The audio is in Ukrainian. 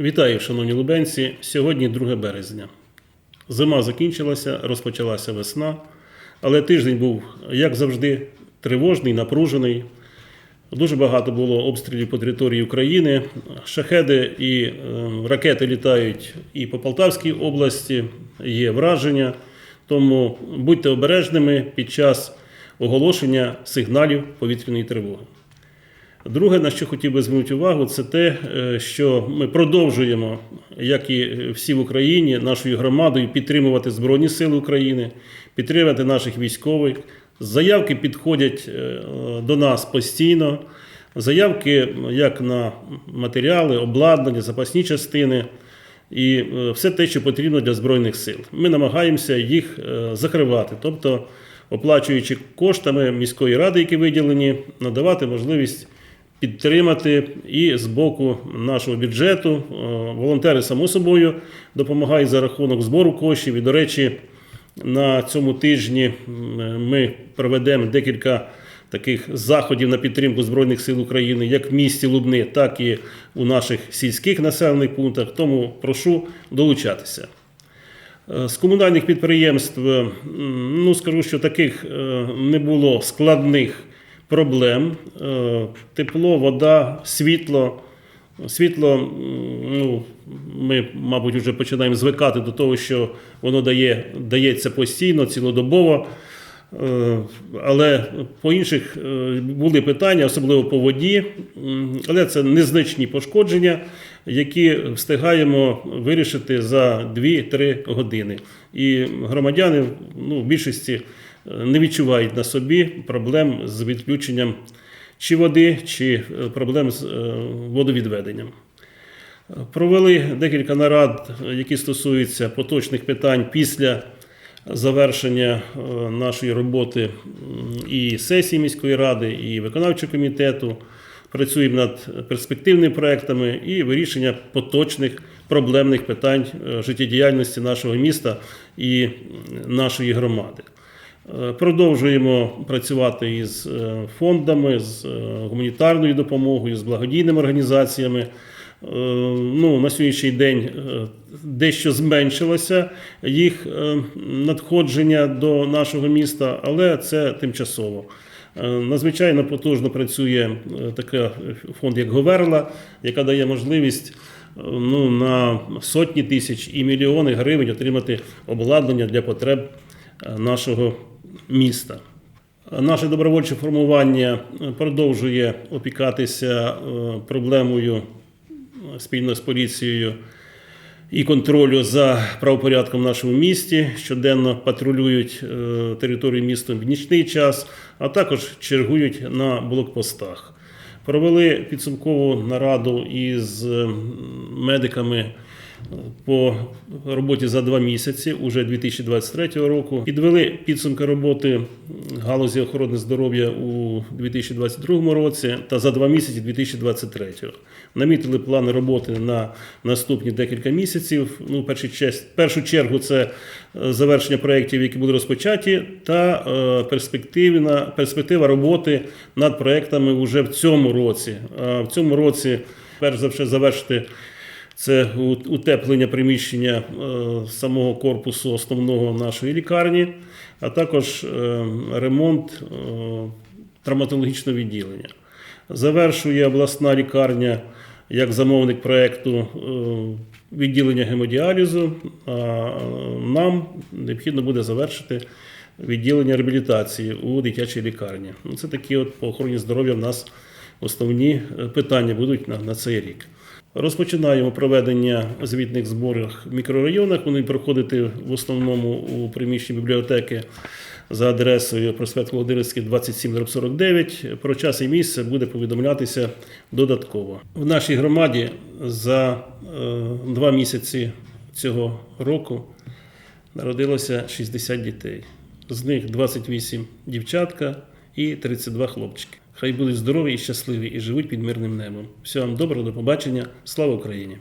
Вітаю, шановні лубенці. Сьогодні 2 березня. Зима закінчилася, розпочалася весна, але тиждень був, як завжди, тривожний, напружений. Дуже багато було обстрілів по території України. Шахеди і е, ракети літають і по Полтавській області, є враження. Тому будьте обережними під час оголошення сигналів повітряної тривоги. Друге, на що хотів би звернути увагу, це те, е, що ми продовжуємо, як і всі в Україні, нашою громадою підтримувати Збройні Сили України, підтримувати наших військових. Заявки підходять е, до нас постійно. Заявки як на матеріали, обладнання, запасні частини і е, все те, що потрібно для Збройних сил. Ми намагаємося їх закривати, тобто оплачуючи коштами міської ради, які виділені, надавати можливість підтримати і з боку нашого бюджету. Е, Волонтери, само собою, допомагають за рахунок збору коштів. І, до речі, на цьому тижні ми проведемо декілька таких заходів на підтримку Збройних сил України, як в місті Лубни, так і у наших сільських населених пунктах. Тому прошу долучатися. Е, З комунальних підприємств, ну скажу, що таких е, не було складних проблем. Е, Тепло, вода, світло. Світло, ну, ми, мабуть, вже починаємо звикати до того, що воно дає, дається постійно, цілодобово. Е, Але по інших е, були питання, особливо по воді, але це незначні пошкодження, які встигаємо вирішити за 2-3 години. І громадяни ну, в більшості не відчувають на собі проблем з відключенням чи води, чи е, проблем з е, водовідведенням. Провели декілька нарад, які стосуються поточних питань після завершення е, нашої роботи і сесії міської ради, і виконавчого комітету. Працюємо над перспективними проектами і вирішення поточних проблемних питань життєдіяльності нашого міста і нашої громади. Е, Продовжуємо працювати із е, фондами, з е, гуманітарною допомогою, з благодійними організаціями. Ну, на сьогоднішній день дещо зменшилося їх надходження до нашого міста, але це тимчасово. Надзвичайно потужно працює така фонд, як Говерла, яка дає можливість ну, на сотні тисяч і мільйони гривень отримати обладнання для потреб нашого міста. Наше добровольче формування е, продовжує опікатися е, проблемою е, спільно з поліцією і контролю за правопорядком в нашому місті. Щоденно патрулюють територію міста в нічний час, а також чергують на блокпостах. Провели підсумкову нараду із медиками по роботі за два місяці уже 2023 року. Підвели підсумки роботи галузі охорони здоров'я у 2022 році та за два місяці 2023. Намітили плани роботи на наступні декілька місяців. Ну, першу чергу це е, завершення проєктів, які були розпочаті, та е, перспективна перспектива роботи над проєктами вже в цьому році. А в цьому році, перш за все, завершити це утеплення приміщення е, самого корпусу основного нашої лікарні, а також е, ремонт е, травматологічного відділення. Завершує обласна лікарня як замовник проєкту відділення гемодіалізу. А нам необхідно буде завершити відділення реабілітації у дитячій лікарні. Ну, Це такі от по охороні здоров'я в нас основні питання будуть на, на цей рік. Розпочинаємо проведення звітних зборів в мікрорайонах. Вони проходити в основному у приміщенні бібліотеки за адресою проспект Володимирський 2749. Про час і місце буде повідомлятися додатково. В нашій громаді за е, два місяці цього року народилося 60 дітей. З них 28 дівчатка і 32 хлопчики. Хай будуть здорові і щасливі і живуть під мирним небом. Всього вам доброго, до побачення. Слава Україні!